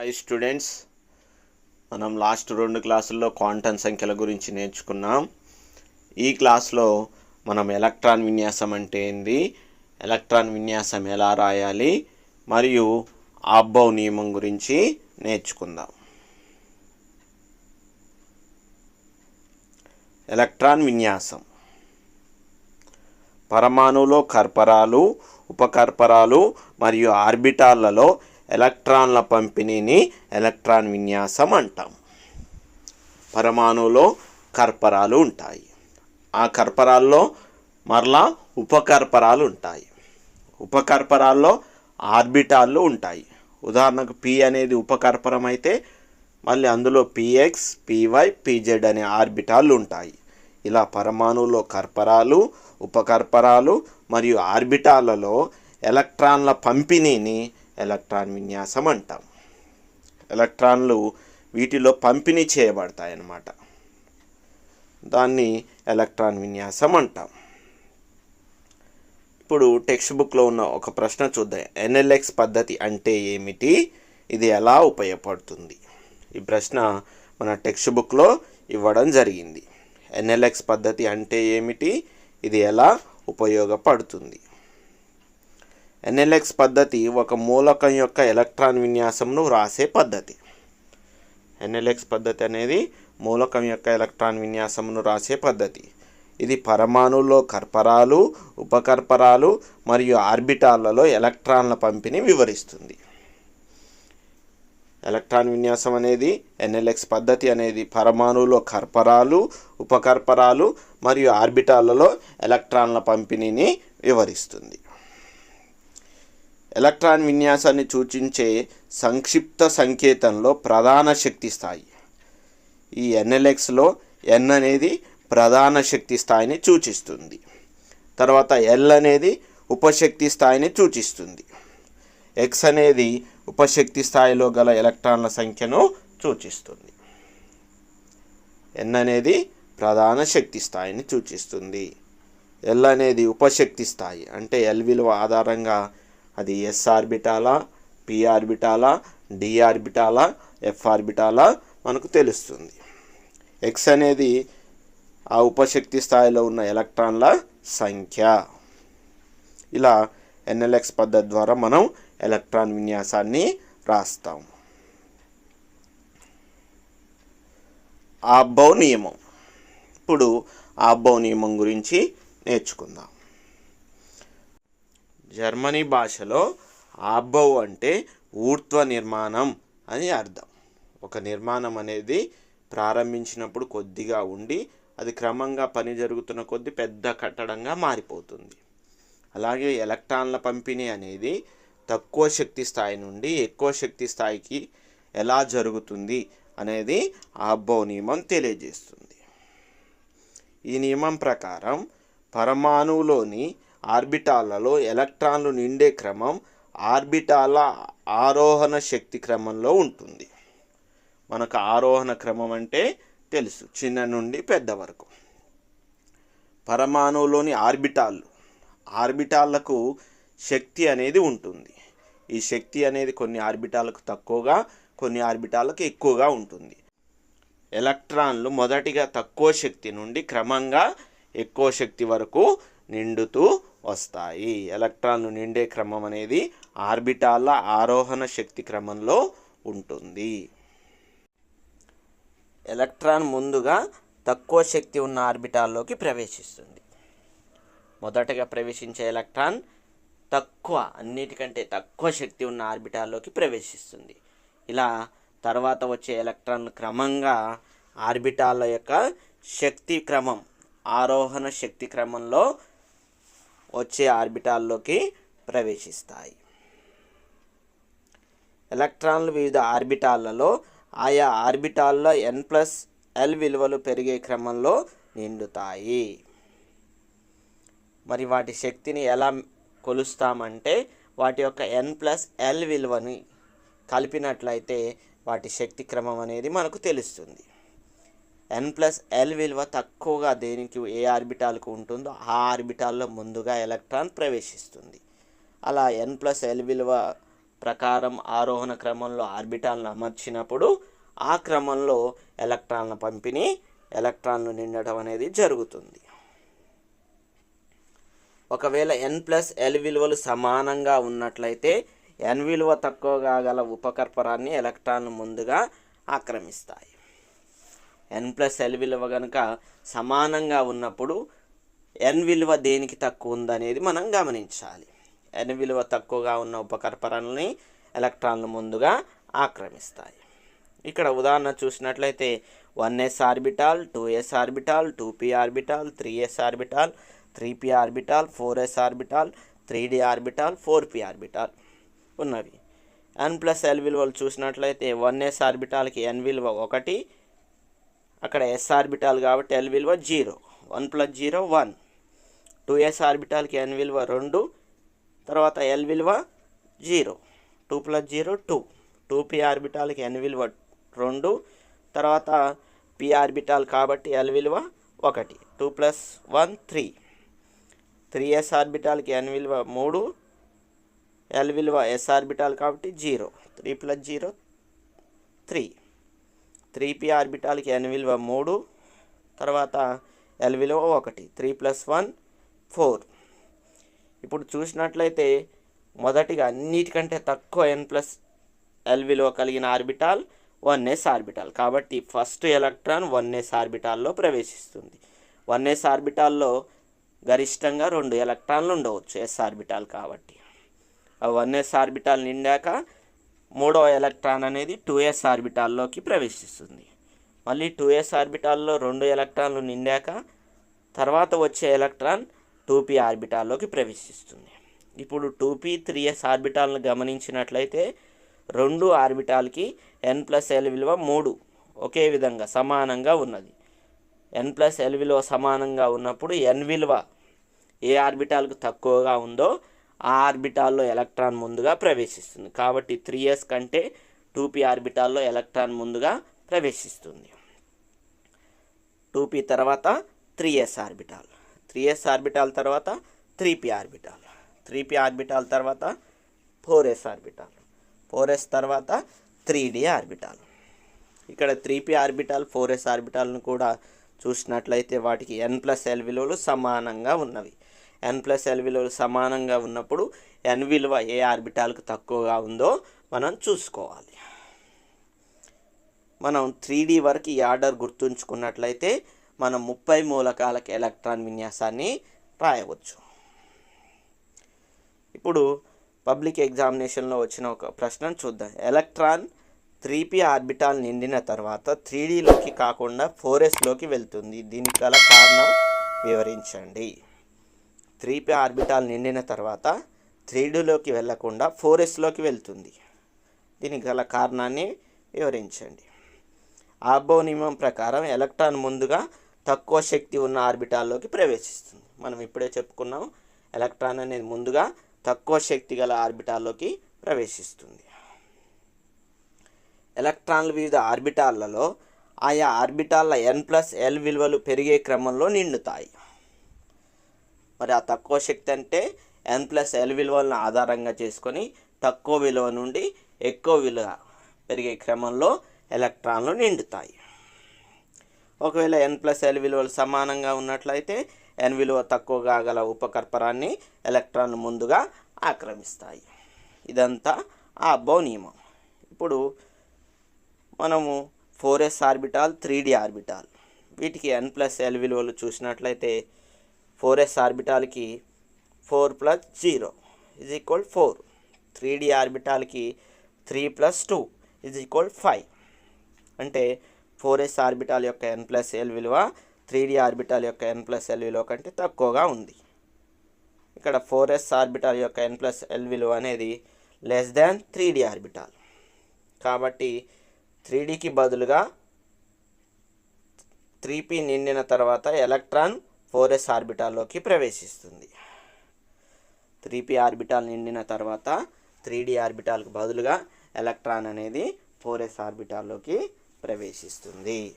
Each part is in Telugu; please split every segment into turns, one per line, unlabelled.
హాయ్ స్టూడెంట్స్ మనం లాస్ట్ రెండు క్లాసుల్లో క్వాంటం సంఖ్యల గురించి నేర్చుకున్నాం. ఈ క్లాస్లో మనం ఎలక్ట్రాన్ విన్యాసం అంటే ఏంది? ఎలక్ట్రాన్ విన్యాసం ఎలా రాయాలి? మరియు ఆబ్బవ్ నియమం గురించి నేర్చుకుందాం. ఎలక్ట్రాన్ విన్యాసం. పరమాణులో కర్పరాలు ఉపకర్పరాలు మరియు ఆర్బిటాళ్ళలో ఎలక్ట్రాన్ల పంపిణీని ఎలక్ట్రాన్ విన్యాసం అంటాం. పరమాణువులో కర్పరాలు ఉంటాయి. ఆ కర్పరాల్లో మరలా ఉపకర్పరాలు ఉంటాయి. ఉపకర్పరాల్లో ఆర్బిటాళ్ళు ఉంటాయి. ఉదాహరణకు పి అనేది ఉపకర్పరం అయితే మళ్ళీ అందులో పిఎక్స్ పివై పిజెడ్ అనే ఆర్బిటాలు ఉంటాయి. ఇలా పరమాణువులో కర్పరాలు ఉపకర్పరాలు మరియు ఆర్బిటాలలో ఎలక్ట్రాన్ల పంపిణీని ఎలక్ట్రాన్ విన్యాసం అంటాం. ఎలక్ట్రాన్లు వీటిలో పంపిణీ చేయబడతాయి అన్నమాట దాన్ని ఎలక్ట్రాన్ విన్యాసం అంటాం. ఇప్పుడు టెక్స్ట్ బుక్లో ఉన్న ఒక ప్రశ్న చూద్దాం. ఎన్ఎల్ఎక్స్ పద్ధతి అంటే ఏమిటి? ఇది ఎలా ఉపయోగపడుతుంది? ఈ ప్రశ్న మన టెక్స్ట్ బుక్లో ఇవ్వడం జరిగింది. ఎన్ఎల్ఎక్స్ పద్ధతి అంటే ఏమిటి? ఇది ఎలా ఉపయోగపడుతుంది? ఎన్ఎల్ఎక్స్ పద్ధతి ఒక మూలకం యొక్క ఎలక్ట్రాన్ విన్యాసంను వ్రాసే పద్ధతి. ఎన్ఎల్ఎక్స్ పద్ధతి అనేది మూలకం యొక్క ఎలక్ట్రాన్ విన్యాసమును రాసే పద్ధతి. ఇది పరమాణువులో కర్పరాలు ఉపకర్పరాలు మరియు ఆర్బిటాలలో ఎలక్ట్రాన్ల పంపిణీ వివరిస్తుంది. ఎలక్ట్రాన్ విన్యాసం అనేది ఎన్ఎల్ఎక్స్ పద్ధతి అనేది పరమాణువులో కర్పరాలు ఉపకర్పరాలు మరియు ఆర్బిటాలలో ఎలక్ట్రాన్ల పంపిణీని వివరిస్తుంది. ఎలక్ట్రాన్ విన్యాసాన్ని సూచించే సంక్షిప్త సంకేతంలో ప్రధాన శక్తి స్థాయి. ఈ ఎన్ఎల్ఎక్స్లో ఎన్ అనేది ప్రధాన శక్తి స్థాయిని సూచిస్తుంది. తర్వాత ఎల్ అనేది ఉపశక్తి స్థాయిని సూచిస్తుంది. ఎక్స్ అనేది ఉపశక్తి స్థాయిలో గల ఎలక్ట్రాన్ల సంఖ్యను సూచిస్తుంది. ఎన్ అనేది ప్రధాన శక్తి స్థాయిని సూచిస్తుంది. ఎల్ అనేది ఉపశక్తి స్థాయి అంటే ఎల్ విలువ ఆధారంగా అది ఎస్ ఆర్బిటాలా పి ఆర్బిటాలా డి ఆర్బిటాలా ఎఫ్ ఆర్బిటాలా మనకు తెలుస్తుంది. ఎక్స్ అనేది ఆ ఉపశక్తి స్థాయిలో ఉన్న ఎలక్ట్రాన్ల సంఖ్య. ఇలా ఎన్ఎల్ఎక్స్ పద్ధతి ద్వారా మనం ఎలక్ట్రాన్ విన్యాసాన్ని రాస్తాం. ఆబ్బౌ నియమం. ఇప్పుడు ఆబ్బౌ నియమం గురించి నేర్చుకుందాం. జర్మనీ భాషలో ఆబ్బవ్ అంటే ఊర్ధ్వ నిర్మాణం అని అర్థం. ఒక నిర్మాణం అనేది ప్రారంభించినప్పుడు కొద్దిగా ఉండి అది క్రమంగా పని జరుగుతున్న కొద్ది పెద్ద కట్టడంగా మారిపోతుంది. అలాగే ఎలక్ట్రాన్ల పంపిణీ అనేది తక్కువ శక్తి స్థాయి నుండి ఎక్కువ శక్తి స్థాయికి ఎలా జరుగుతుంది అనేది ఆబ్బవ్ నియమం తెలియజేస్తుంది. ఈ నియమం ప్రకారం పరమాణువులోని ఆర్బిటాలలో ఎలక్ట్రాన్లు నిండే క్రమం ఆర్బిటాల ఆరోహణ శక్తి క్రమంలో ఉంటుంది. మనకు ఆరోహణ క్రమం అంటే తెలుసు చిన్న నుండి పెద్ద వరకు. పరమాణువులోని ఆర్బిటాళ్ళు ఆర్బిటాళ్ళకు శక్తి అనేది ఉంటుంది. ఈ శక్తి అనేది కొన్ని ఆర్బిటాలకు తక్కువగా కొన్ని ఆర్బిటాలకు ఎక్కువగా ఉంటుంది. ఎలక్ట్రాన్లు మొదటిగా తక్కువ శక్తి నుండి క్రమంగా ఎక్కువ శక్తి వరకు నిండుతూ వస్తాయి. ఎలక్ట్రాన్లు నిండే క్రమం అనేది ఆర్బిటాల ఆరోహణ శక్తి క్రమంలో ఉంటుంది. ఎలక్ట్రాన్ ముందుగా తక్కువ శక్తి ఉన్న ఆర్బిటాల్లోకి ప్రవేశిస్తుంది. మొదటగా ప్రవేశించే ఎలక్ట్రాన్ తక్కువ అన్నిటికంటే తక్కువ శక్తి ఉన్న ఆర్బిటాల్లోకి ప్రవేశిస్తుంది. ఇలా తర్వాత వచ్చే ఎలక్ట్రాన్ క్రమంగా ఆర్బిటాల యొక్క శక్తి క్రమం ఆరోహణ శక్తి క్రమంలో వచ్చే ఆర్బిటాల్లోకి ప్రవేశిస్తాయి. ఎలక్ట్రాన్లు వివిధ ఆర్బిటాలలో ఆయా ఆర్బిటాల్లో ఎన్ ప్లస్ ఎల్ విలువలు పెరిగే క్రమంలో నిండుతాయి. మరి వాటి శక్తిని ఎలా కొలుస్తామంటే వాటి యొక్క ఎన్ ప్లస్ ఎల్ విలువని కలిపినట్లయితే వాటి శక్తి క్రమం అనేది మనకు తెలుస్తుంది. ఎన్ ప్లస్ ఎల్ విలువ తక్కువగా దేనికి ఏ ఆర్బిటాల్కు ఉంటుందో ఆ ఆర్బిటాల్లో ముందుగా ఎలక్ట్రాన్ ప్రవేశిస్తుంది. అలా ఎన్ ప్లస్ ఎల్ విలువ ప్రకారం ఆరోహణ క్రమంలో ఆర్బిటాల్ను అమర్చినప్పుడు ఆ క్రమంలో ఎలక్ట్రాన్ల పంపిణీ ఎలక్ట్రాన్లు నిండటం అనేది జరుగుతుంది. ఒకవేళ ఎన్ ప్లస్ ఎల్ విలువలు సమానంగా ఉన్నట్లయితే ఎన్ విలువ తక్కువగా గల ఉపకర్పరాన్ని ఎలక్ట్రాన్లు ముందుగా ఆక్రమిస్తాయి. ఎన్ ప్లస్ ఎల్ విలువ కనుక సమానంగా ఉన్నప్పుడు ఎన్ విలువ దేనికి తక్కువ ఉందనేది మనం గమనించాలి. ఎన్ విలువ తక్కువగా ఉన్న ఉపకర్పరాలని ఎలక్ట్రాన్లు ముందుగా ఆక్రమిస్తాయి. ఇక్కడ ఉదాహరణ చూసినట్లయితే one S orbital two S orbital two P orbital three S orbital three P orbital four S orbital three D orbital four P orbital ఉన్నవి. ఎన్ ప్లస్ ఎల్ విలువలు చూసినట్లయితే వన్ ఎస్ ఆర్బిటాల్కి ఎన్ విలువ ఒకటి అక్కడ ఎస్ ఆర్బిటాల్ కాబట్టి ఎల్ విలువ zero. One plus zero one. Two S ఆర్బిటాల్కి ఎన్ విలువ రెండు. తర్వాత ఎల్ విలువ zero. Two plus zero two two P ఆర్బిటాల్కి ఎన్ విలువ రెండు. తర్వాత పి ఆర్బిటాల్ కాబట్టి ఎల్ విలువ ఒకటి. Two plus one three three S ఆర్బిటాల్కి ఎన్ విలువ మూడు. ఎల్ విలువ ఎస్ ఆర్బిటాల్ కాబట్టి zero. Three plus zero three three P ఆర్బిటాల్కి ఎన్ విలువ మూడు తర్వాత ఎల్ విలువ ఒకటి త్రీ ప్లస్ వన్ ఫోర్. ఇప్పుడు చూసినట్లయితే మొదటిగా అన్నిటికంటే తక్కువ ఎన్ ప్లస్ ఎల్ విలువ కలిగిన ఆర్బిటాల్ వన్ ఎస్ ఆర్బిటాల్. కాబట్టి ఫస్ట్ ఎలక్ట్రాన్ వన్ ఎస్ ఆర్బిటాల్లో ప్రవేశిస్తుంది. వన్ ఎస్ ఆర్బిటాల్లో గరిష్టంగా రెండు ఎలక్ట్రాన్లు ఉండవచ్చు ఎస్ ఆర్బిటాల్ కాబట్టి. ఆ వన్ ఎస్ ఆర్బిటాల్ నిండాక మూడో ఎలక్ట్రాన్ అనేది టూ ఎస్ ఆర్బిటాల్లోకి ప్రవేశిస్తుంది. మళ్ళీ టూ ఎస్ ఆర్బిటాల్లో రెండు ఎలక్ట్రాన్లు నిండాక తర్వాత వచ్చే ఎలక్ట్రాన్ టూ పి ఆర్బిటాల్లోకి ప్రవేశిస్తుంది. ఇప్పుడు టూ పి త్రీ ఎస్ ఆర్బిటాల్ను గమనించినట్లయితే రెండు ఆర్బిటాల్కి ఎన్ ప్లస్ ఎల్ విలువ మూడు ఒకే విధంగా సమానంగా ఉన్నది. ఎన్ ప్లస్ ఎల్ విలువ సమానంగా ఉన్నప్పుడు ఎన్ విలువ ఏ ఆర్బిటాల్కు తక్కువగా ఉందో ఆ ఆర్బిటాల్లో ఎలక్ట్రాన్ ముందుగా ప్రవేశిస్తుంది. కాబట్టి త్రీ ఎస్ కంటే టూ పి ఆర్బిటాల్లో ఎలక్ట్రాన్ ముందుగా ప్రవేశిస్తుంది. టూ పి తర్వాత three S orbital. Three S orbital తర్వాత three P orbital. Three P orbital తర్వాత four S orbital. Four S తర్వాత త్రీ డి ఆర్బిటాల్. ఇక్కడ three P orbital four S ఆర్బిటాల్ను కూడా చూసినట్లయితే వాటికి ఎన్ ప్లస్ ఎల్ విలువలు సమానంగా ఉన్నవి. ఎన్ ప్లస్ ఎల్ విలువలు సమానంగా ఉన్నప్పుడు ఎన్ విలువ ఏ ఆర్బిటాల్కు తక్కువగా ఉందో మనం చూసుకోవాలి. మనం త్రీ డీ వరకు ఈ ఆర్డర్ గుర్తుంచుకున్నట్లయితే మనం ముప్పై మూలకాలకు ఎలక్ట్రాన్ విన్యాసాన్ని రాయవచ్చు. ఇప్పుడు పబ్లిక్ ఎగ్జామినేషన్లో వచ్చిన ఒక ప్రశ్నను చూద్దాం. ఎలక్ట్రాన్ త్రీ పి ఆర్బిటాల్ నిండిన తర్వాత త్రీ డిలోకి కాకుండా ఫోర్ ఎస్లోకి వెళ్తుంది. దీనికి గల కారణం వివరించండి. త్రీ పి ఆర్బిటాల్ నిండిన తర్వాత త్రీ డీలోకి వెళ్ళకుండా ఫోర్ ఎస్లోకి వెళ్తుంది. దీనికి గల కారణాన్ని వివరించండి. ఆబో నియమం ప్రకారం ఎలక్ట్రాన్ ముందుగా తక్కువ శక్తి ఉన్న ఆర్బిటాల్లోకి ప్రవేశిస్తుంది. మనం ఇప్పుడే చెప్పుకున్నాం ఎలక్ట్రాన్ అనేది ముందుగా తక్కువ శక్తి గల ఆర్బిటాల్లోకి ప్రవేశిస్తుంది. ఎలక్ట్రాన్లు వివిధ ఆర్బిటాళ్ళలో ఆయా ఆర్బిటాల్ల ఎన్ ప్లస్ ఎల్ విలువలు పెరిగే క్రమంలో నిండుతాయి. మరి ఆ తక్కువ శక్తి అంటే ఎన్ ప్లస్ ఎల్ విలువలను ఆధారంగా చేసుకొని తక్కువ విలువ నుండి ఎక్కువ విలువ పెరిగే క్రమంలో ఎలక్ట్రాన్లు నిండుతాయి. ఒకవేళ ఎన్ ప్లస్ ఎల్ విలువలు సమానంగా ఉన్నట్లయితే ఎన్ విలువ తక్కువగా గల ఉపకర్పరాన్ని ఎలక్ట్రాన్లు ముందుగా ఆక్రమిస్తాయి. ఇదంతా ఆ అబ్బో నియమం. ఇప్పుడు మనము four S orbital three D orbital వీటికి ఎన్ ప్లస్ ఎల్ విలువలు చూసినట్లయితే four yes ఆర్బిటాల్కి four plus zero is equal four. Three D ఆర్బిటాల్కి three plus two is equal five. అంటే ఫోర్ ఎస్ ఆర్బిటాల్ యొక్క ఎన్ ప్లస్ ఎల్ విలువ త్రీ డి ఆర్బిటాల్ యొక్క ఎన్ ప్లస్ ఎల్ విలువ కంటే తక్కువగా ఉంది. ఇక్కడ ఫోర్ ఎస్ ఆర్బిటాల్ యొక్క ఎన్ ప్లస్ ఎల్ విలువ అనేది less than three D orbital. కాబట్టి త్రీ డికి బదులుగా త్రీ పి నిండిన తర్వాత ఎలక్ట్రాన్ ఫోర్ ఎస్ ఆర్బిటాల్లోకి ప్రవేశిస్తుంది. త్రీ పి ఆర్బిటాల్ నిండిన తర్వాత త్రీ డి ఆర్బిటాల్కి బదులుగా ఎలక్ట్రాన్ అనేది ఫోర్ ఎస్ ఆర్బిటాల్లోకి ప్రవేశిస్తుంది.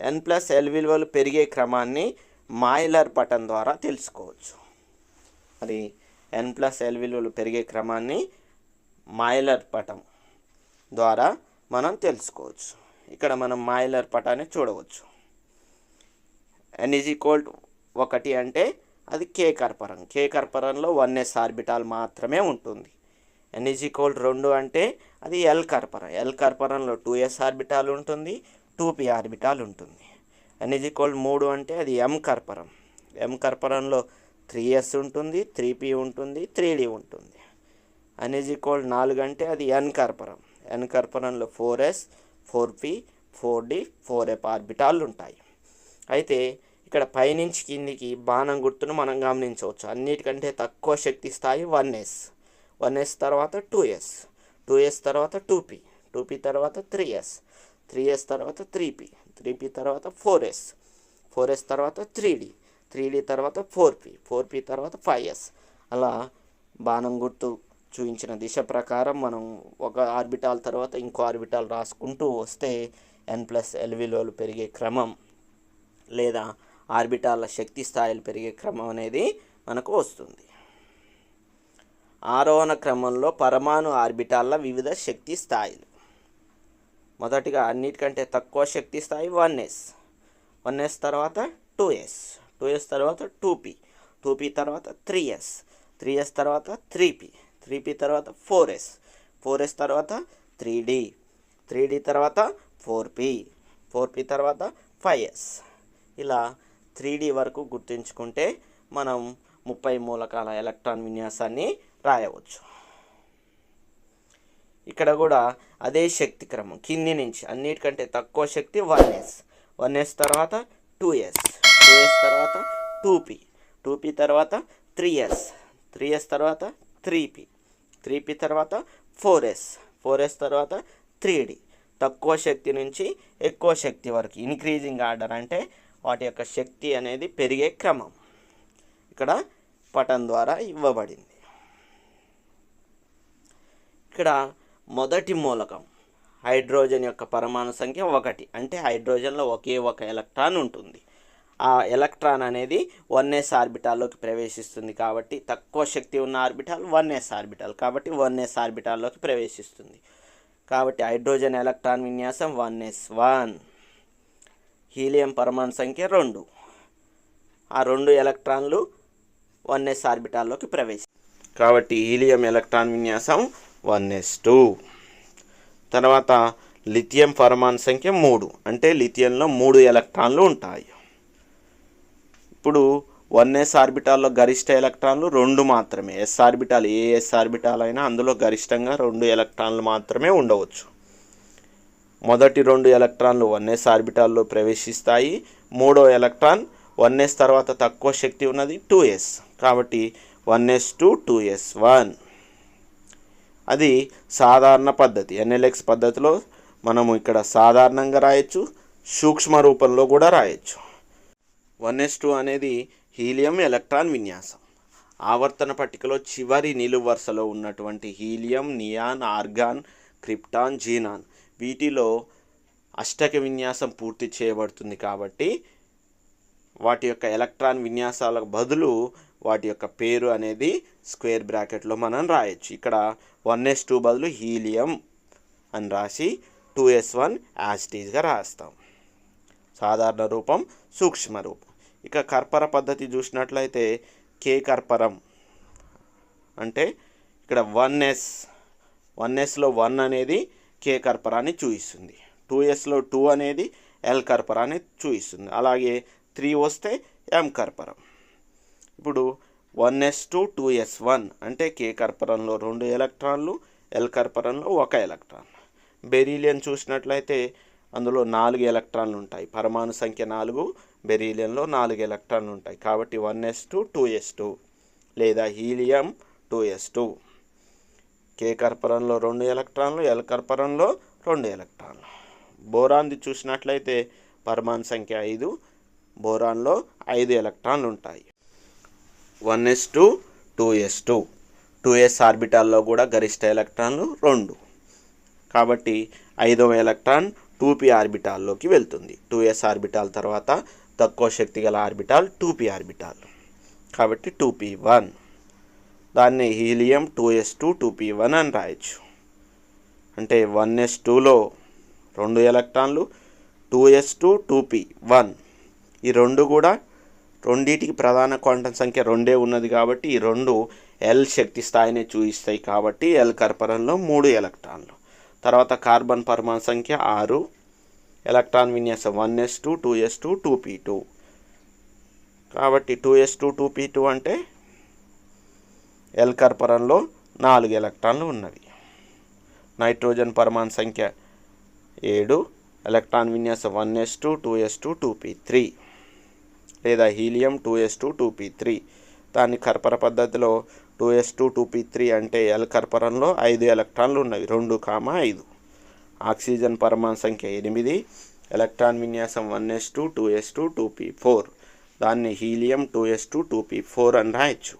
ఎన్ ప్లస్ ఎల్ విలువలు పెరిగే క్రమాన్ని మాయిలర్ పటం ద్వారా తెలుసుకోవచ్చు. మరి ఎన్ ప్లస్ ఎల్ విలువలు పెరిగే క్రమాన్ని మాయిలర్ పటం ద్వారా మనం తెలుసుకోవచ్చు. ఇక్కడ మనం మాయిలర్ పటాన్ని చూడవచ్చు. ఎన్ ఈజ్ ఈక్వల్ ఒకటి అంటే అది కే కర్పరం. కే కర్పరంలో వన్ ఎస్ ఆర్బిటాల్ మాత్రమే ఉంటుంది. ఎన్ ఈజ్ ఈక్వల్ రెండు అంటే అది ఎల్ కర్పరం. ఎల్ కర్పరంలో టూ ఎస్ ఆర్బిటాల్ ఉంటుంది టూ పి ఆర్బిటాల్ ఉంటుంది. ఎన్ ఈజ్ ఈక్వల్ మూడు అంటే అది ఎం కర్పరం. ఎం కర్పరంలో త్రీ ఎస్ ఉంటుంది త్రీ పి ఉంటుంది త్రీ డి ఉంటుంది. ఎన్ ఈజ్ ఈక్వల్ నాలుగు అంటే అది ఎన్ కర్పరం. N కర్పరంలో four S four P four D four F orbital ఉంటాయి అయితే ఇక్కడ పైనుంచి కిందికి బాణం గుర్తును మనం గమనించవచ్చు. అన్నిటికంటే తక్కువ శక్తి స్థాయి వన్ ఎస్. వన్ ఎస్ తర్వాత టూ ఎస్. టూ ఎస్ తర్వాత టూ పి. టూ పి తర్వాత త్రీ ఎస్. త్రీ ఎస్ తర్వాత త్రీ పి. త్రీ పి తర్వాత ఫోర్ ఎస్. ఫోర్ ఎస్ తర్వాత త్రీ డి. త్రీ డి తర్వాత ఫోర్ పి. ఫోర్ పి తర్వాత ఫైవ్ ఎస్. అలా బాణం గుర్తు చూపించిన దిశ ప్రకారం మనం ఒక ఆర్బిటాల్ తర్వాత ఇంకో ఆర్బిటాల్ రాసుకుంటూ వస్తే ఎన్ ప్లస్ ఎల్ విలువలు పెరిగే క్రమం లేదా ఆర్బిటాల శక్తి స్థాయిలు పెరిగే క్రమం అనేది మనకు వస్తుంది. ఆరోహణ క్రమంలో పరమాణు ఆర్బిటాల వివిధ శక్తి స్థాయిలు. మొదటిగా అన్నిటికంటే తక్కువ శక్తి స్థాయి వన్ ఎస్. వన్ ఎస్ తర్వాత టూ ఎస్. టూ ఎస్ తర్వాత టూ పి. టూ పి తర్వాత త్రీ ఎస్. త్రీ ఎస్ తర్వాత త్రీ పి. త్రీ పి తర్వాత ఫోర్ ఎస్. ఫోర్ ఎస్ తర్వాత త్రీ డి. త్రీ డి తర్వాత ఫోర్ పి. ఫోర్ పి తర్వాత ఫైవ్ ఎస్. ఇలా త్రీ డి వరకు గుర్తుంచుకుంటే మనం ముప్పై మూలకాల ఎలక్ట్రాన్ విన్యాసాన్ని రాయవచ్చు. ఇక్కడ కూడా అదే శక్తి క్రమం. కింది నుంచి అన్నిటికంటే తక్కువ శక్తి వన్ ఎస్. వన్ ఎస్ తర్వాత టూ ఎస్. టూ ఎస్ తర్వాత టూ పి. టూ పి తర్వాత త్రీ ఎస్. త్రీ ఎస్ తర్వాత త్రీ పి త్రీ పీ తర్వాత ఫోర్ ఎస్ ఫోర్ ఎస్ తర్వాత త్రీ డి తక్కువ శక్తి నుంచి ఎక్కువ శక్తి వరకు. ఇంక్రీజింగ్ ఆర్డర్ అంటే వాటి యొక్క శక్తి అనేది పెరిగే క్రమం. ఇక్కడ పటం ద్వారా ఇవ్వబడింది. ఇక్కడ మొదటి మూలకం. హైడ్రోజన్ యొక్క పరమాణు సంఖ్య ఒకటి. అంటే హైడ్రోజన్లో ఒకే ఒక ఎలక్ట్రాన్ ఉంటుంది. ఆ ఎలక్ట్రాన్ అనేది వన్ ఎస్ ఆర్బిటాల్లోకి ప్రవేశిస్తుంది కాబట్టి తక్కువ శక్తి ఉన్న ఆర్బిటాల్ వన్ ఎస్ ఆర్బిటాల్ కాబట్టి వన్ ఎస్ ఆర్బిటాల్లోకి ప్రవేశిస్తుంది. కాబట్టి హైడ్రోజన్ ఎలక్ట్రాన్ విన్యాసం వన్ ఎస్ వన్. హీలియం పరమాణు సంఖ్య రెండు. ఆ రెండు ఎలక్ట్రాన్లు వన్ ఎస్ ఆర్బిటాల్లోకి ప్రవేశ కాబట్టి హీలియం ఎలక్ట్రాన్ విన్యాసం వన్ ఎస్ టూ. తర్వాత లిథియం పరమాణు సంఖ్య మూడు. అంటే లిథియంలో మూడు ఎలక్ట్రాన్లు ఉంటాయి. ఇప్పుడు వన్ ఎస్ ఆర్బిటాల్లో గరిష్ట ఎలక్ట్రాన్లు రెండు మాత్రమే. ఎస్ ఆర్బిటాల్ ఏ ఎస్ ఆర్బిటాల్ అయినా అందులో గరిష్టంగా రెండు ఎలక్ట్రాన్లు మాత్రమే ఉండవచ్చు. మొదటి రెండు ఎలక్ట్రాన్లు వన్ ఎస్ ఆర్బిటాల్లో ప్రవేశిస్తాయి. మూడో ఎలక్ట్రాన్ వన్ ఎస్ తర్వాత తక్కువ శక్తి ఉన్నది టూ ఎస్ కాబట్టి one S two two S one. అది సాధారణ పద్ధతి. ఎన్ఎల్ఎక్స్ పద్ధతిలో మనము ఇక్కడ సాధారణంగా రాయొచ్చు సూక్ష్మ రూపంలో కూడా రాయొచ్చు. వన్ ఎస్ టూ అనేది హీలియం ఎలక్ట్రాన్ విన్యాసం. ఆవర్తన పట్టికలో చివరి నిలువు వరుసలో ఉన్నటువంటి helium neon argon krypton xenon వీటిలో అష్టక విన్యాసం పూర్తి చేయబడుతుంది కాబట్టి వాటి యొక్క ఎలక్ట్రాన్ విన్యాసాలకు బదులు వాటి యొక్క పేరు అనేది స్క్వేర్ బ్రాకెట్లో మనం రాయొచ్చు. ఇక్కడ వన్ ఎస్ టూ బదులు హీలియం అని రాసి టూ ఎస్ వన్ యాస్టీజ్గా రాస్తాం. సాధారణ రూపం సూక్ష్మ రూపం. ఇక కర్పర పద్ధతి చూసినట్లయితే కే కర్పరం. అంటే ఇక్కడ వన్ ఎస్ వన్ ఎస్లో వన్ అనేది కే కర్పరాన్ని చూపిస్తుంది టూ ఎస్లో టూ అనేది ఎల్ కర్పరాన్ని చూపిస్తుంది అలాగే త్రీ వస్తే ఎం కర్పరం. ఇప్పుడు one S two two S one అంటే కే కర్పరంలో రెండు ఎలక్ట్రాన్లు ఎల్ కర్పరంలో ఒక ఎలక్ట్రాన్. బెరీలియన్ చూసినట్లయితే అందులో నాలుగు ఎలక్ట్రాన్లు ఉంటాయి. పరమాణు సంఖ్య నాలుగు బెరీలియన్లో నాలుగు ఎలక్ట్రాన్లు ఉంటాయి. కాబట్టి one S two two S two లేదా helium two S two. K కర్పరంలో రెండు ఎలక్ట్రాన్లు ఎల్ కర్పరంలో రెండు ఎలక్ట్రాన్లు. బోరాన్ది చూసినట్లయితే పరమాణు సంఖ్య ఐదు బోరాన్లో ఐదు ఎలక్ట్రాన్లు ఉంటాయి. One S two two S two. Two S ఆర్బిటాల్లో కూడా గరిష్ట ఎలక్ట్రాన్లు రెండు. కాబట్టి ఐదవ ఎలక్ట్రాన్ టూ పి ఆర్బిటాల్లోకి వెళ్తుంది. టూ ఎస్ ఆర్బిటాల్ తర్వాత తక్కువ శక్తి గల ఆర్బిటాల్ టూ పి ఆర్బిటాల్. కాబట్టి టూ పి వన్. దాన్ని helium two S two two P one అని రాయొచ్చు. అంటే వన్ ఎస్ టూలో రెండు ఎలక్ట్రాన్లు two S two two P one. ఈ రెండు కూడా రెండింటికి ప్రధాన క్వాంటం సంఖ్య రెండే ఉన్నది కాబట్టి ఈ రెండు ఎల్ శక్తి స్థాయిని చూపిస్తాయి కాబట్టి ఎల్ కర్పరంలో మూడు ఎలక్ట్రాన్లు. తర్వాత కార్బన్ పరమాణు సంఖ్య ఆరు ఎలక్ట్రాన్ విన్యాసం one s two two s two two p two. కాబట్టి two s two two p two అంటే ఎల్ కర్పరంలో నాలుగు ఎలక్ట్రాన్లు ఉన్నవి. నైట్రోజన్ పరమాణు సంఖ్య ఏడు ఎలక్ట్రాన్ విన్యాసం one S two two S two two P three. లేదా helium two S two two P three. దాన్ని కర్పర పద్ధతిలో two S two two P three అంటే ఎల్ కర్పరంలో ఐదు ఎలక్ట్రాన్లు ఉన్నవి. రెండు కామ ఐదు. ఆక్సిజన్ పరమాణు సంఖ్య ఎనిమిది. ఎలక్ట్రాన్ విన్యాసం one S two two S two two P four. దాన్ని helium two S two two P four అని రాయొచ్చు.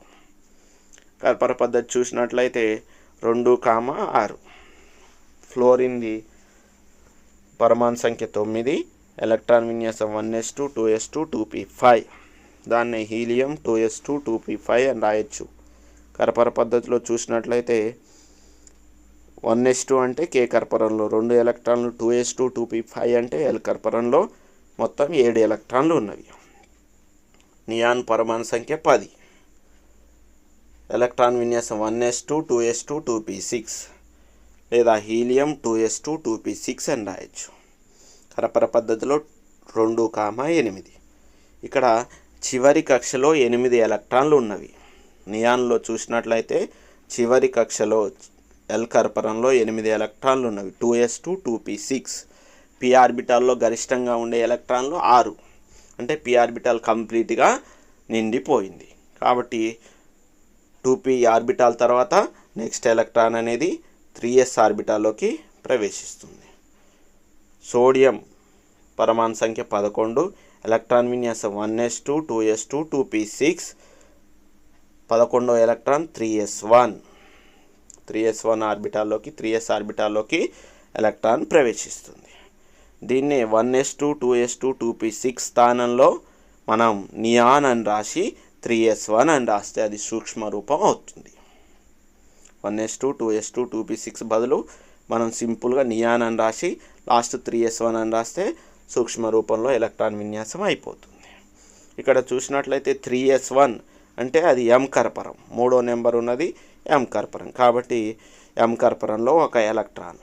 కర్పర పద్ధతి చూసినట్లయితే రెండు కామ ఆరు. ఫ్లోరింది పరమాణు సంఖ్య తొమ్మిది. ఎలక్ట్రాన్ విన్యాసం one S two two S two two P five. దాన్ని helium two S two two P five అని రాయొచ్చు. కర్పర పద్ధతిలో చూసినట్లయితే వన్ ఎస్ టూ అంటే కే కర్పరంలో రెండు ఎలక్ట్రాన్లు two S two two P five అంటే ఎల్ కర్పరంలో మొత్తం ఏడు ఎలక్ట్రాన్లు ఉన్నవి. నియాన్ పరమాణు సంఖ్య పది. ఎలక్ట్రాన్ విన్యాసం one S two two S two two P six లేదా helium two S two two P six అని రాయొచ్చు. కరపర పద్ధతిలో రెండు కామ ఎనిమిది. ఇక్కడ చివరి కక్షలో ఎనిమిది ఎలక్ట్రాన్లు ఉన్నవి. నియాన్లో చూసినట్లయితే చివరి కక్షలో ఎల్ కర్పరంలో ఎనిమిది ఎలక్ట్రాన్లు ఉన్నవి. Two S two two P six. P ఆర్బిటాల్లో గరిష్టంగా ఉండే ఎలక్ట్రాన్లు ఆరు. అంటే పి ఆర్బిటాల్ కంప్లీట్గా నిండిపోయింది. కాబట్టి టూ పీ ఆర్బిటాల్ తర్వాత నెక్స్ట్ ఎలక్ట్రాన్ అనేది త్రీ ఎస్ ఆర్బిటాల్లోకి ప్రవేశిస్తుంది. సోడియం పరమాణు సంఖ్య పదకొండు ఎలక్ట్రాన్ విన్యాసం one S two two S two two P six పదకొండో electron three S one. Three S one ఆర్బిటాల్లోకి three yes ఆర్బిటాల్లోకి ఎలక్ట్రాన్ ప్రవేశిస్తుంది. దీన్ని one S two two S two two P six స్థానంలో మనం నియాన్ అని రాసి త్రీ ఎస్ వన్ అని రాస్తే అది సూక్ష్మ రూపం అవుతుంది. One S two two S two two P six బదులు మనం సింపుల్గా నియాన్ అని రాసి లాస్ట్ త్రీ ఎస్ వన్ అని రాస్తే సూక్ష్మ రూపంలో ఎలక్ట్రాన్ విన్యాసం అయిపోతుంది. ఇక్కడ చూసినట్లయితే త్రీ ఎస్ వన్ అంటే అది ఎంకర్పరం మూడో నెంబర్ ఉన్నది ఎంకర్పరం కాబట్టి ఎంకర్పరంలో ఒక ఎలక్ట్రాన్.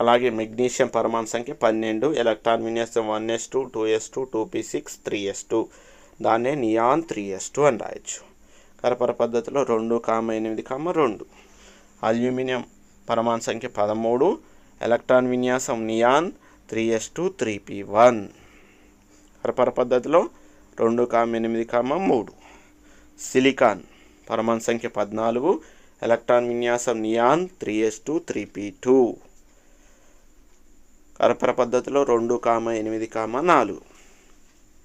అలాగే మెగ్నీషియం పరమాణు సంఖ్య పన్నెండు ఎలక్ట్రాన్ విన్యాసం one S two two S two two P six three S two. దాన్నే నియాన్ త్రీ ఎస్ టూ అని రాయొచ్చు. కరపర పద్ధతిలో రెండు కామ ఎనిమిది కామ రెండు. అల్యూమినియం పరమాణు సంఖ్య పదమూడు ఎలక్ట్రాన్ విన్యాసం neon three S two three P one. కరపర పద్ధతిలో రెండు కామ ఎనిమిది కామ మూడు. సిలికాన్ పరమాణు సంఖ్య పద్నాలుగు ఎలక్ట్రాన్ విన్యాసం neon three S two three P two. కరపర పద్ధతిలో రెండు కామ ఎనిమిది కామ నాలుగు.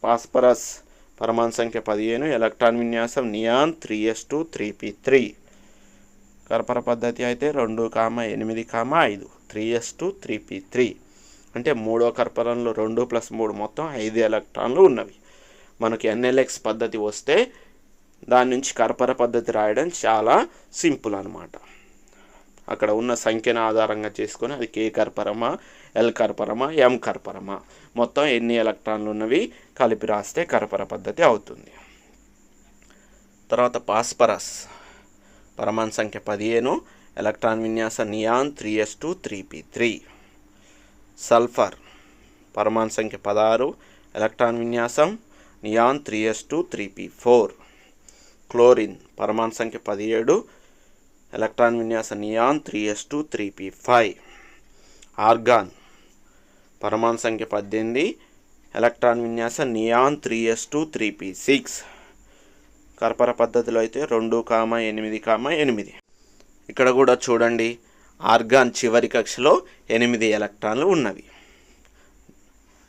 పాస్పరస్ పరమాణు సంఖ్య పదిహేను ఎలక్ట్రాన్ విన్యాసం neon three S two three P three. కరపర పద్ధతి అయితే రెండు కామ ఎనిమిది కామ ఐదు. Three S two three P three. అంటే మూడో కర్పరంలో రెండు ప్లస్ మూడు మొత్తం ఐదు ఎలక్ట్రాన్లు ఉన్నవి. మనకి ఎన్ఎల్ఎక్స్ పద్ధతి వస్తే దాని నుంచి కర్పర పద్ధతి రాయడం చాలా సింపుల్ అనమాట అక్కడ ఉన్న సంఖ్యను ఆధారంగా చేసుకొని అది కే కర్పరమా ఎల్ కర్పరమా ఎం కర్పరమా. మొత్తం ఎన్ని ఎలక్ట్రాన్లు ఉన్నవి కలిపి రాస్తే కర్పర పద్ధతి అవుతుంది. తర్వాత పాస్పరస్. పరమాణు సంఖ్య పదిహేను electron విన్యాస neon three S two three P three. Sulphur. పరమాణు సంఖ్య పదహారు ఎలక్ట్రాన్ విన్యాసం neon three S two three P four. Chlorine పరమాణు సంఖ్య పదిహేడు electron విన్యాస neon three S two three P five. Argon పరమాణు సంఖ్య పద్దెనిమిది electron విన్యాస neon three S two three P six. కర్పర పద్ధతిలో అయితే రెండు కామ ఎనిమిది కామ ఎనిమిది. ఇక్కడ కూడా చూడండి ఆర్గాన్ చివరి కక్షలో ఎనిమిది ఎలక్ట్రాన్లు ఉన్నవి.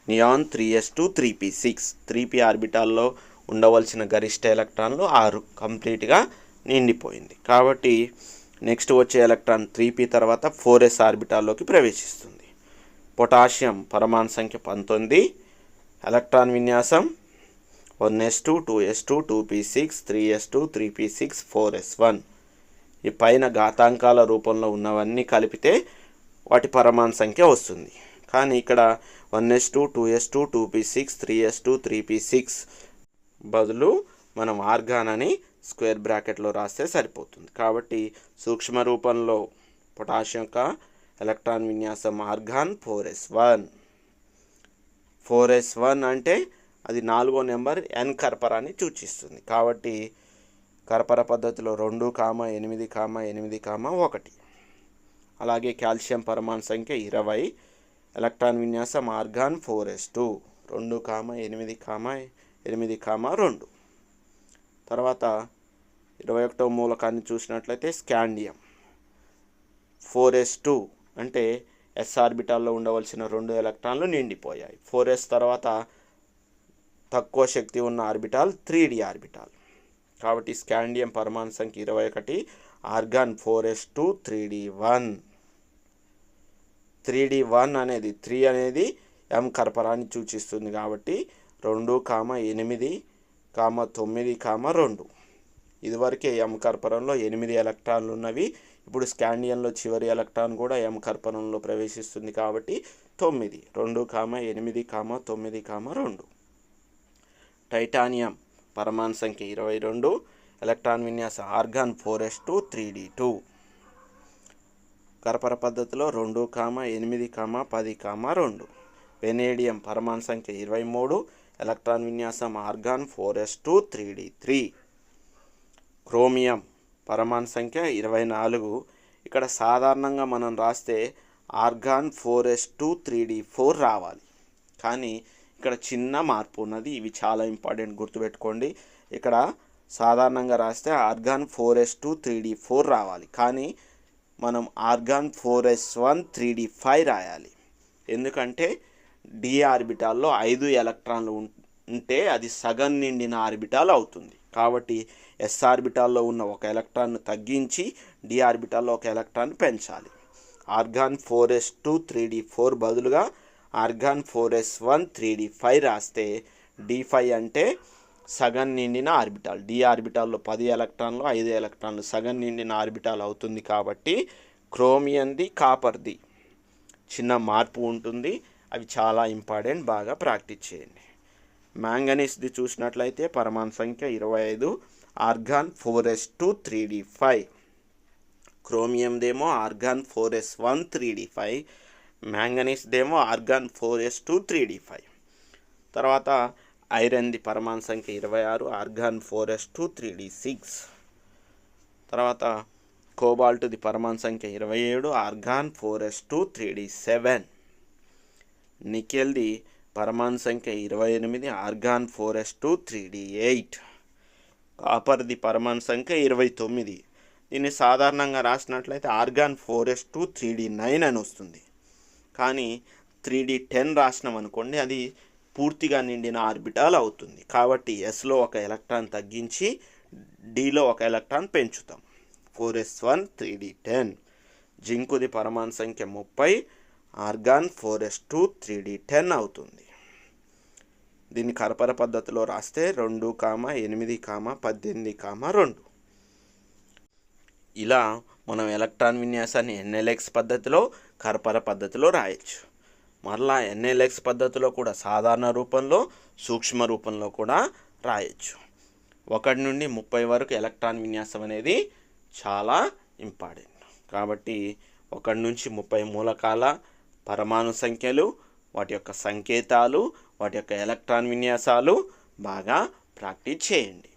Neon three S two three P six. Three P ఆర్బిటాల్లో ఉండవలసిన గరిష్ట ఎలక్ట్రాన్లు ఆరు కంప్లీట్గా నిండిపోయింది. కాబట్టి నెక్స్ట్ వచ్చే ఎలక్ట్రాన్ త్రీ పీ తర్వాత ఫోర్ ఎస్ ఆర్బిటాల్లోకి ప్రవేశిస్తుంది. పొటాషియం పరమాణు సంఖ్య పంతొమ్మిది ఎలక్ట్రాన్ విన్యాసం one S two two S two two P six three S two three P six four S one. ఈ పైన ఘాతాంకాల రూపంలో ఉన్నవన్నీ కలిపితే వాటి పరమాణు సంఖ్య వస్తుంది. కానీ ఇక్కడ one S two two S two two P six three S two three P six బదులు మనం ఆర్గాన్ అని స్క్వేర్ బ్రాకెట్లో రాస్తే సరిపోతుంది. కాబట్టి సూక్ష్మ రూపంలో పొటాషియం యొక్క ఎలక్ట్రాన్ విన్యాసం argon four S one. Four S one అంటే అది నాలుగో నెంబర్ ఎన్ కర్పరాన్ని సూచిస్తుంది. కాబట్టి కర్పర పద్ధతిలో రెండు కామ ఎనిమిది కామ ఎనిమిది కామ ఒకటి. అలాగే కాల్షియం పరమాణు సంఖ్య ఇరవై. ఎలక్ట్రాన్ విన్యాసం ఆర్గాన్ ఫోర్ ఎస్ టూ. రెండు కామ ఎనిమిది కామ ఎనిమిది కామ రెండు. తర్వాత ఇరవై ఒకటో మూలకాన్ని చూసినట్లయితే స్కాండియం. ఫోర్ ఎస్ టూ అంటే ఎస్ ఆర్బిటాల్లో ఉండవలసిన రెండు ఎలక్ట్రాన్లు నిండిపోయాయి. ఫోర్ ఎస్ తర్వాత తక్కువ శక్తి ఉన్న ఆర్బిటాల్ త్రీ డి ఆర్బిటాల్. కాబట్టి స్కాండియం పరమాణు సంఖ్య ఇరవై ఒకటి argon four S two three D one. Three D one అనేది త్రీ అనేది ఎం కర్పరాన్ని సూచిస్తుంది కాబట్టి రెండు కామ ఎనిమిది కామ తొమ్మిది కామ రెండు. ఇదివరకే ఎం కర్పరంలో ఎనిమిది ఎలక్ట్రాన్లు ఉన్నవి. ఇప్పుడు స్కాండియన్లో చివరి ఎలక్ట్రాన్ కూడా ఎం కర్పరంలో ప్రవేశిస్తుంది కాబట్టి తొమ్మిది. రెండు కామ ఎనిమిది కామ తొమ్మిది కామ రెండు. టైటానియం పరమాణు సంఖ్య ఇరవై రెండు. Electron విన్యాస argon four S two three D two. కర్పర పద్ధతిలో రెండు కామ ఎనిమిది కామ పది కామ రెండు. వెనేడియం పరమాణు సంఖ్య ఇరవై మూడు. ఎలక్ట్రాన్ విన్యాసం argon four S two three D three. Chromium పరమాణు సంఖ్య ఇరవై నాలుగు. ఇక్కడ సాధారణంగా మనం రాస్తే argon four S two three D four రావాలి. కానీ ఇక్కడ చిన్న మార్పు ఉన్నది. ఇవి చాలా ఇంపార్టెంట్ గుర్తుపెట్టుకోండి. ఇక్కడ సాధారణంగా రాస్తే argon four S two three D four రావాలి. కానీ మనం argon four S one three D five రాయాలి. ఎందుకంటే డి ఆర్బిటాల్లో ఐదు ఎలక్ట్రాన్లు ఉం- ఉంటే అది సగం నిండిన ఆర్బిటాల్ అవుతుంది. కాబట్టి ఎస్ ఆర్బిటాల్లో ఉన్న ఒక ఎలక్ట్రాన్ను తగ్గించి డి ఆర్బిటాల్లో ఒక ఎలక్ట్రాన్ పెంచాలి. Argon four S two three D four బదులుగా argon four S one three D five రాస్తే డి ఫైవ్ అంటే సగం నిండిన ఆర్బిటాల్. డి ఆర్బిటాల్లో పది ఎలక్ట్రాన్లు ఐదు ఎలక్ట్రాన్లు సగం నిండిన ఆర్బిటాల్ అవుతుంది కాబట్టి క్రోమియంది కాపర్ది చిన్న మార్పు ఉంటుంది. అవి చాలా ఇంపార్టెంట్ బాగా ప్రాక్టీస్ చేయండి. మ్యాంగనీస్ది చూసినట్లయితే పరమాణు సంఖ్య ఇరవై ఐదు argon four S two three D five. క్రోమియందేమో argon four S one three D five. మ్యాంగనీస్దేమో argon four S two three D five. తర్వాత ఐరన్ది పరమాణు సంఖ్య ఇరవై ఆరు argon four S two three D six. తర్వాత కోబాల్ట్ది పరమాణు సంఖ్య ఇరవై ఏడు argon four S two three D seven. నికెల్ది పరమాణు సంఖ్య ఇరవై ఎనిమిది argon four S two three D eight. కాపర్ది పరమాణు సంఖ్య ఇరవై తొమ్మిది. దీన్ని సాధారణంగా రాసినట్లయితే argon four S two three D nine అని వస్తుంది. కానీ త్రీ డి టెన్ రాసినాం అనుకోండి అది పూర్తిగా నిండిన ఆర్బిటాల్ అవుతుంది. కాబట్టి ఎస్లో ఒక ఎలక్ట్రాన్ తగ్గించి డిలో ఒక ఎలక్ట్రాన్ పెంచుతాం. Four S one three D ten. జింకుది పరమాణు సంఖ్య ముప్పై argon four S two three D ten అవుతుంది. దీన్ని కరపర పద్ధతిలో రాస్తే రెండు కామ ఎనిమిది కామ పద్దెనిమిది కామ రెండు. ఇలా మనం ఎలక్ట్రాన్ విన్యాసాన్ని ఎన్ఎల్ఎక్స్ పద్ధతిలో కరపర పద్ధతిలో రాయొచ్చు. మరలా ఎన్ఎల్ఎక్స్ పద్ధతిలో కూడా సాధారణ రూపంలో సూక్ష్మ రూపంలో కూడా రాయొచ్చు. ఒకటి నుండి ముప్పై వరకు ఎలక్ట్రాన్ విన్యాసం అనేది చాలా ఇంపార్టెంట్. కాబట్టి ఒకటి నుంచి ముప్పై మూలకాల పరమాణు సంఖ్యలు వాటి యొక్క సంకేతాలు వాటి యొక్క ఎలక్ట్రాన్ విన్యాసాలు బాగా ప్రాక్టీస్ చేయండి.